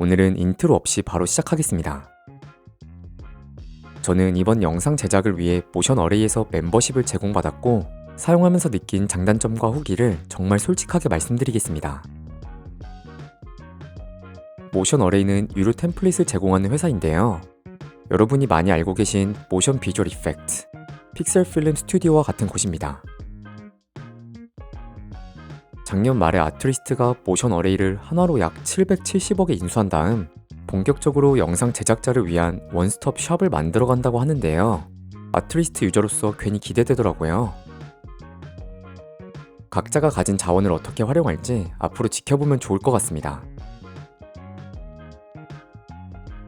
오늘은 인트로 없이 바로 시작하겠습니다. 저는 이번 영상 제작을 위해 모션 어레이에서 멤버십을 제공받았고 사용하면서 느낀 장단점과 후기를 정말 솔직하게 말씀드리겠습니다. 모션 어레이는 유료 템플릿을 제공하는 회사인데요. 여러분이 많이 알고 계신 모션 비주얼 이펙트, 픽셀 필름 스튜디오와 같은 곳입니다. 작년 말에 아트리스트가 모션 어레이를 한화로 약 770억에 인수한 다음 본격적으로 영상 제작자를 위한 원스톱 샵을 만들어 간다고 하는데요. 아트리스트 유저로서 괜히 기대되더라고요. 각자가 가진 자원을 어떻게 활용할지 앞으로 지켜보면 좋을 것 같습니다.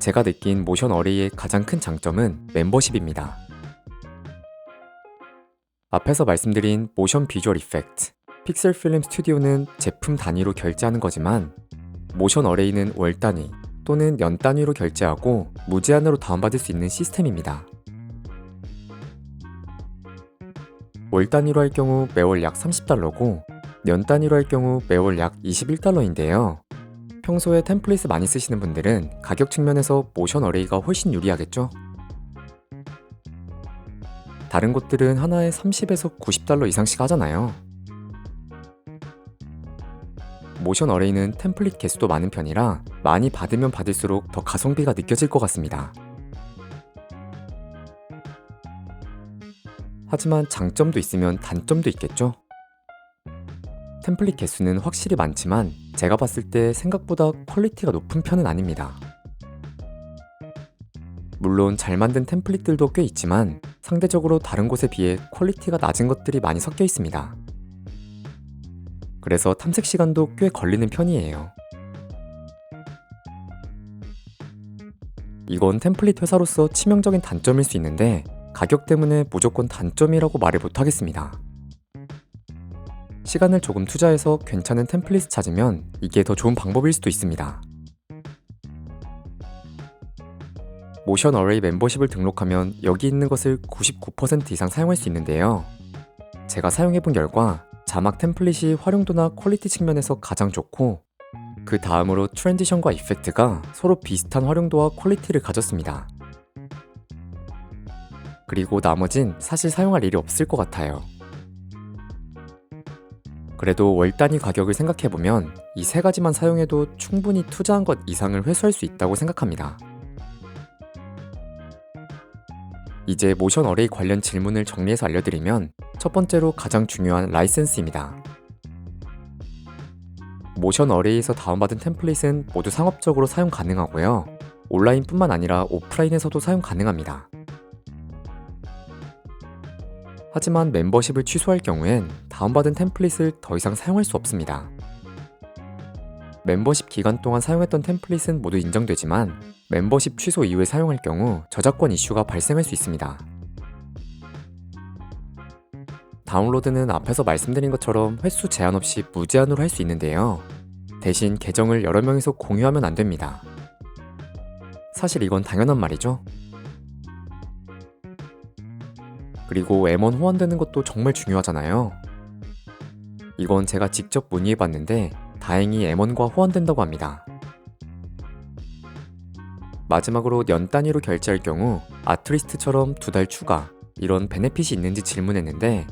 제가 느낀 모션 어레이의 가장 큰 장점은 멤버십입니다. 앞에서 말씀드린 모션 비주얼 이펙트, 픽셀 필름 스튜디오는 제품 단위로 결제하는 거지만 모션 어레이는 월 단위 또는 년 단위로 결제하고 무제한으로 다운받을 수 있는 시스템입니다. 월 단위로 할 경우 매월 약 30달러고 년 단위로 할 경우 매월 약 21달러인데요. 평소에 템플릿을 많이 쓰시는 분들은 가격 측면에서 모션 어레이가 훨씬 유리하겠죠? 다른 곳들은 하나에 30에서 90달러 이상씩 하잖아요. 모션 어레이는 템플릿 개수도 많은 편이라 많이 받으면 받을수록 더 가성비가 느껴질 것 같습니다. 하지만 장점도 있으면 단점도 있겠죠? 템플릿 개수는 확실히 많지만 제가 봤을 때 생각보다 퀄리티가 높은 편은 아닙니다. 물론 잘 만든 템플릿들도 꽤 있지만 상대적으로 다른 곳에 비해 퀄리티가 낮은 것들이 많이 섞여 있습니다. 그래서 탐색 시간도 꽤 걸리는 편이에요. 이건 템플릿 회사로서 치명적인 단점일 수 있는데 가격 때문에 무조건 단점이라고 말을 못하겠습니다. 시간을 조금 투자해서 괜찮은 템플릿 찾으면 이게 더 좋은 방법일 수도 있습니다. 모션 어레이 멤버십을 등록하면 여기 있는 것을 99% 이상 사용할 수 있는데요. 제가 사용해본 결과 자막 템플릿이 활용도나 퀄리티 측면에서 가장 좋고 그 다음으로 트랜지션과 이펙트가 서로 비슷한 활용도와 퀄리티를 가졌습니다. 그리고 나머진 사실 사용할 일이 없을 것 같아요. 그래도 월 단위 가격을 생각해보면 이 세 가지만 사용해도 충분히 투자한 것 이상을 회수할 수 있다고 생각합니다. 이제 모션 어레이 관련 질문을 정리해서 알려드리면 첫 번째로 가장 중요한 라이센스입니다. 모션 어레이에서 다운받은 템플릿은 모두 상업적으로 사용 가능하고요. 온라인뿐만 아니라 오프라인에서도 사용 가능합니다. 하지만 멤버십을 취소할 경우엔 다운받은 템플릿을 더 이상 사용할 수 없습니다. 멤버십 기간 동안 사용했던 템플릿은 모두 인정되지만 멤버십 취소 이후에 사용할 경우 저작권 이슈가 발생할 수 있습니다. 다운로드는 앞에서 말씀드린 것처럼 횟수 제한 없이 무제한으로 할 수 있는데요. 대신 계정을 여러 명이서 공유하면 안 됩니다. 사실 이건 당연한 말이죠. 그리고 M1 호환되는 것도 정말 중요하잖아요. 이건 제가 직접 문의해 봤는데 다행히 M1과 호환된다고 합니다. 마지막으로 연 단위로 결제할 경우 아트리스트처럼 두 달 추가 이런 베네핏이 있는지 질문했는데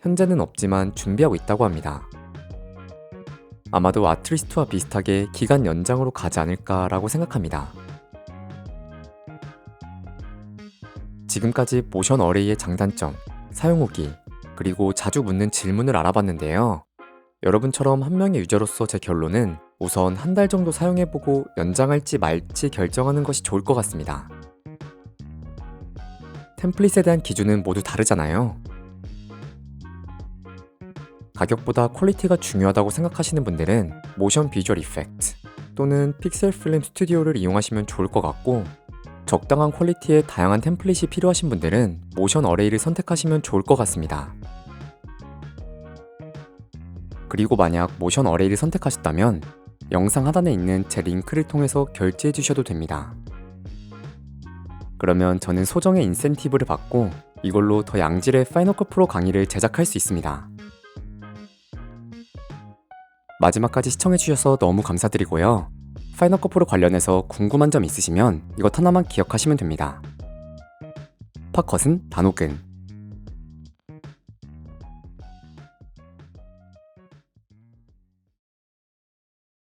현재는 없지만 준비하고 있다고 합니다. 아마도 아트리스트와 비슷하게 기간 연장으로 가지 않을까라고 생각합니다. 지금까지 모션 어레이의 장단점, 사용 후기, 그리고 자주 묻는 질문을 알아봤는데요. 여러분처럼 한 명의 유저로서 제 결론은 우선 한 달 정도 사용해보고 연장할지 말지 결정하는 것이 좋을 것 같습니다. 템플릿에 대한 기준은 모두 다르잖아요. 가격보다 퀄리티가 중요하다고 생각하시는 분들은 모션 비주얼 이펙트 또는 픽셀 필름 스튜디오를 이용하시면 좋을 것 같고 적당한 퀄리티의 다양한 템플릿이 필요하신 분들은 모션 어레이를 선택하시면 좋을 것 같습니다. 그리고 만약 모션 어레이를 선택하셨다면 영상 하단에 있는 제 링크를 통해서 결제해 주셔도 됩니다. 그러면 저는 소정의 인센티브를 받고 이걸로 더 양질의 파이널 컷 프로 강의를 제작할 수 있습니다. 마지막까지 시청해주셔서 너무 감사드리고요. 파이널 컷 프로 관련해서 궁금한 점 있으시면 이것 하나만 기억하시면 됩니다. 팝컷은 단호근,